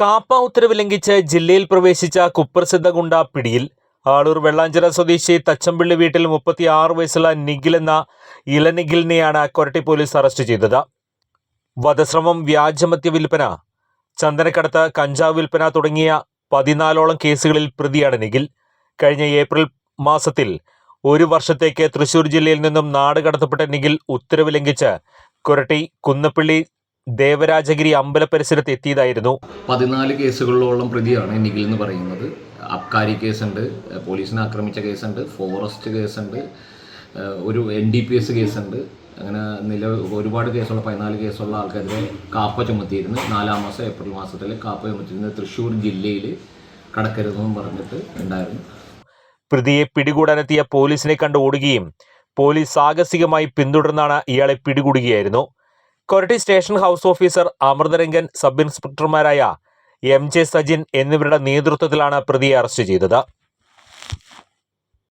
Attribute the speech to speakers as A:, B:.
A: കാപ്പ ഉത്തരവ് ലംഘിച്ച് ജില്ലയിൽ പ്രവേശിച്ച കുപ്രസിദ്ധ ഗുണ്ട പിടിയിൽ ആളൂർ വെള്ളാഞ്ചിറ സ്വദേശി തച്ചമ്പിള്ളി വീട്ടിൽ മുപ്പത്തിയാറ് വയസ്സുള്ള നിഖിൽ എന്ന ഇളനിഖിലിനെയാണ് കൊരട്ടി പോലീസ് അറസ്റ്റ് ചെയ്തത്. വധശ്രമം വ്യാജമത്യ വിൽപ്പന ചന്ദനക്കടത്ത് കഞ്ചാവ് വിൽപ്പന തുടങ്ങിയ പതിനാലോളം കേസുകളിൽ പ്രതിയാണ് നിഖിൽ. കഴിഞ്ഞ ഏപ്രിൽ മാസത്തിൽ ഒരു വർഷത്തേക്ക് തൃശൂർ ജില്ലയിൽ നിന്നും നാട് കടത്തപ്പെട്ട നിഖിൽ ഉത്തരവ് ലംഘിച്ച് കൊരട്ടി കുന്നപ്പള്ളി ദേവരാജഗിരി അമ്പല പരിസരത്ത് എത്തിയതായിരുന്നു.
B: പതിനാല് കേസുകളിലോളം പ്രതിയാണ് നിഖിൽ എന്ന് പറയുന്നത്. അബ്കാരി കേസുണ്ട് പോലീസിനെ ആക്രമിച്ച കേസുണ്ട് ഫോറസ്റ്റ് കേസുണ്ട് ഒരു എൻ ഡി പി എസ് കേസുണ്ട്. അങ്ങനെ നില ഒരുപാട് കേസുള്ള പതിനാല് കേസുള്ള ആൾക്കെതിരെ കാപ്പ ചുമത്തിയിരുന്നു. നാലാം മാസം ഏപ്രിൽ മാസത്തിൽ കാപ്പ ചുമത്തിയിരുന്ന. തൃശ്ശൂർ ജില്ലയിൽ കടക്കരുതെന്നും പറഞ്ഞിട്ട് ഉണ്ടായിരുന്നു.
A: പ്രതിയെ പിടികൂടാനെത്തിയ പോലീസിനെ കണ്ട് ഓടുകയും പോലീസ് സാഹസികമായി പിന്തുടർന്നാണ് ഇയാളെ പിടികൂടുകയായിരുന്നു. Koratty station house officer Amritharangan sub ഇൻസ്പെക്ടർമാരായ M J Sajin എന്നിവരുടെ നേതൃത്വത്തിലാണ് പ്രതിയെ അറസ്റ്റ് ചെയ്തത്.